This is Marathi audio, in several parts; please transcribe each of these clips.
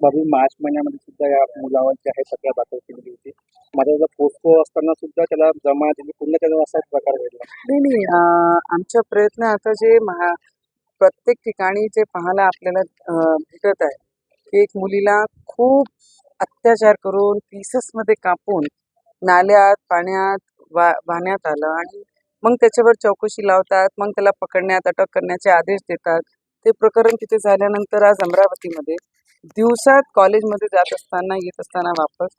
बाबी मार्च महिन्यामध्ये सुद्धा या मुलावर जे आहे सगळ्या दाखल केलेली होती. माझा त्याचा पोस्को असताना सुद्धा त्याला जमा दिली. पुन्हा त्याचा असा प्रकार घडला. नाही नाही आमचा प्रयत्न आता जे महा प्रत्येक ठिकाणी जे पाहायला आपल्याला भेटत आहे की एक मुलीला खूप अत्याचार करून पीसेसमध्ये कापून नाल्यात पाण्यात वा वाहण्यात आलं आणि मग त्याच्यावर चौकशी लावतात मग त्याला पकडण्यात अटक करण्याचे आदेश देतात. ते प्रकरण तिथे झाल्यानंतर आज अमरावतीमध्ये दिवसात कॉलेजमध्ये जात असताना येत असताना वापस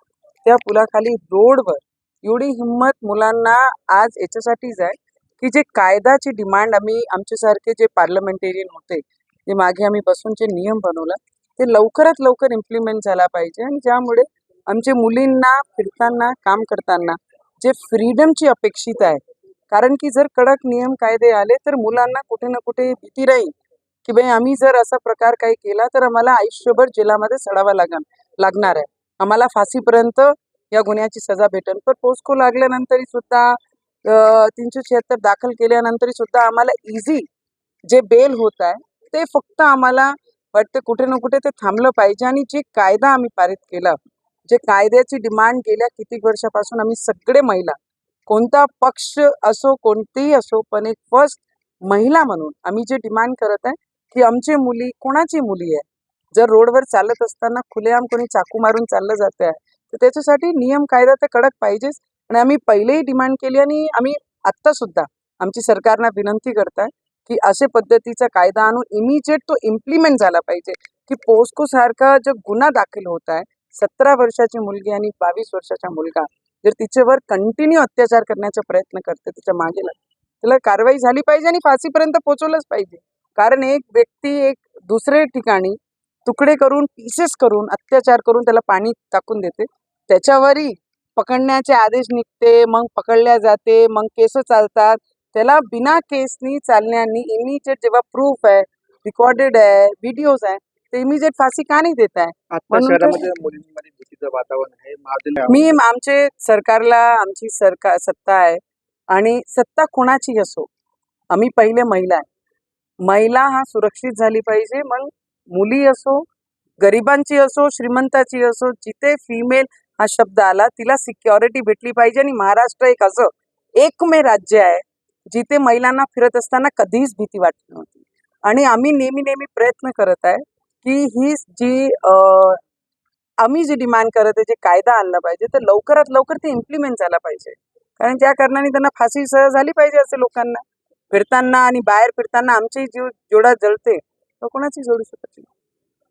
त्या पुलाखाली रोडवर एवढी हिंमत मुलांना आज याच्यासाठीच आहे की जे कायदाची डिमांड आम्ही आमच्यासारखे जे पार्लमेंटेरियन होते जे मागे आम्ही बसून जे नियम बनवला ते लवकरात लवकर इम्प्लिमेंट झाला पाहिजे आणि ज्यामुळे आमच्या मुलींना फिरताना काम करताना जे फ्रीडमची अपेक्षित आहे. कारण की जर कडक नियम कायदे आले तर मुलांना कुठे ना कुठे भीती राहील. की बाई आम्ही जर असा प्रकार काही केला तर आम्हाला आयुष्यभर जेलामध्ये सडावा लागण लागणार आहे. आम्हाला फाशीपर्यंत या गुन्ह्याची सजा भेटेल पण पोस्को लागल्यानंतरही सुद्धा तीनशे शहात्तर दाखल केल्यानंतरही सुद्धा आम्हाला इझी जे बेल होत आहे ते फक्त आम्हाला वाटते कुठे ना कुठे ते थांबलं पाहिजे. आणि जे कायदा आम्ही पारित केला जे कायद्याची डिमांड गेल्या कितीक वर्षापासून आम्ही सगळे महिला कोणता पक्ष असो कोणतेही असो पण एक फर्स्ट महिला म्हणून आम्ही जे डिमांड करत आहे की आमची मुली कोणाची मुली आहे? जर रोडवर चालत असताना खुलेआम कोणी चाकू मारून चाललं जात आहे तर त्याच्यासाठी नियम कायदा तर कडक पाहिजेच. आणि आम्ही पहिलेही डिमांड केली आणि आम्ही आत्ता सुद्धा आमची सरकारना विनंती करताय की अशा पद्धतीचा कायदा आणून इमिजिएट तो इम्प्लिमेंट झाला पाहिजे. की पोस्को सारखा जो गुन्हा दाखल होत आहे सतरा वर्षाची मुलगी आणि बावीस वर्षाचा मुलगा जर तिच्यावर कंटिन्यू अत्याचार करण्याचा प्रयत्न करते तिच्यामागे त्याला कारवाई झाली पाहिजे आणि फाशीपर्यंत पोहोचवलंच पाहिजे. कारण एक व्यक्ती एक दुसरे ठिकाणी तुकडे करून पीसेस करून अत्याचार करून त्याला पाणी टाकून देते. त्याच्यावरही पकडण्याचे आदेश निघते मग पकडल्या जाते मग केस चालतात. त्याला बिना केसनी चालण्यानी इमिजिएट जेव्हा प्रूफ आहे रेकॉर्डेड आहे व्हिडिओज आहे ते इमिजिएट फाशी का नाही देत आहे. मी आमचे सरकारला आमची सरकार सत्ता आहे. आणि सत्ता कोणाची असो? आम्ही पहिले महिला आहे. महिला हा सुरक्षित झाली पाहिजे. मग मुली असो गरिबांची असो श्रीमंताची असो जिथे फिमेल हा शब्द आला तिला सिक्युरिटी भेटली पाहिजे. आणि महाराष्ट्र एक असं एकमेव राज्य आहे जिथे महिलांना फिरत असताना कधीच भीती वाटली नव्हती. आणि आम्ही नेहमी नेहमी प्रयत्न करत आहे की ही जी आम्ही जे डिमांड करत आहे जे कायदा आणला पाहिजे तर लवकरात लवकर ते इम्प्लिमेंट झाला पाहिजे. कारण ज्या कारणाने त्यांना फाशी सहज झाली पाहिजे असे लोकांना. फिरताना आणि बाहेर फिरताना आमचेही जीव जोडा जळते. तो कोणाची जोडू शकत नाही.